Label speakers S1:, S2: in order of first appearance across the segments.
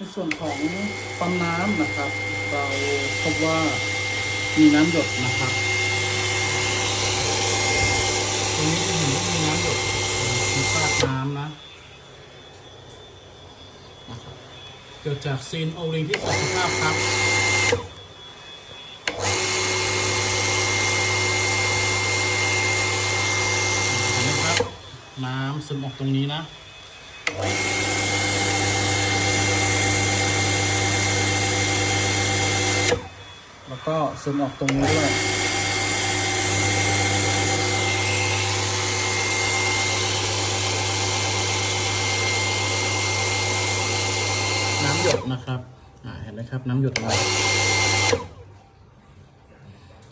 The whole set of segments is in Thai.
S1: ในส่วนของปั๊มน้ำนะครับ เราพบว่ามีน้ำหยดนะครับตรงนี้จะเห็นว่ามีน้ำหยดมีคราบน้ำนะนะครับเกิดจากซีนโอริงที่เสียสภาพครับเห็นไหมครับ น้ำซึมออกตรงนี้นะ แล้ว ก็ซึมออกตรงนี้ด้วยน้ำหยดนะครับอ่าเห็นไหมครับน้ำหยดมา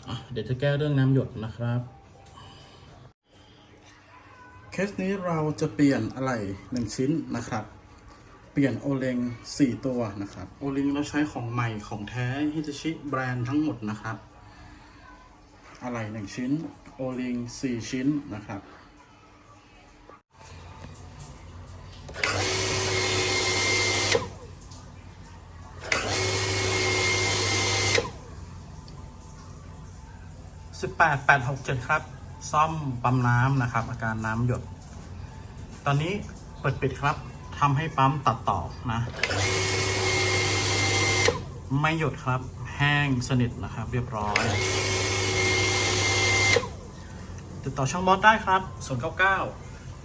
S1: อะเดี๋ยวจะแก้เรื่องน้ำหยดนะครับเคสนี้เราจะเปลี่ยนอะไรหนึ่งชิ้นนะครับเปลี่ยนโอเลง4 ตัวนะครับ โอเลงเราใช้ของใหม่ของแท้ฮิตาชิแบรนด์ทั้งหมดนะครับ อะไรหนึ่งชิ้น โอเลง4 ชิ้นนะครับสิบแปดแปดหกเจ็ดครับ ซ่อมปั๊มน้ำนะครับ อาการน้ำหยด ตอนนี้เปิดปิดครับ ทำให้ปั๊มตัดต่อนะ ไม่หยดครับแห้งสนิทนะครับ เรียบร้อย ติดต่อช่องบอสได้ครับ 0 9 9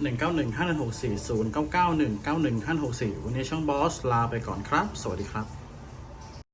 S1: 1 9 1 5 1 6 4 0 9 9 1 9 1 5 6 4 วันนี้ช่องบอสลาไปก่อนครับ สวัสดีครับ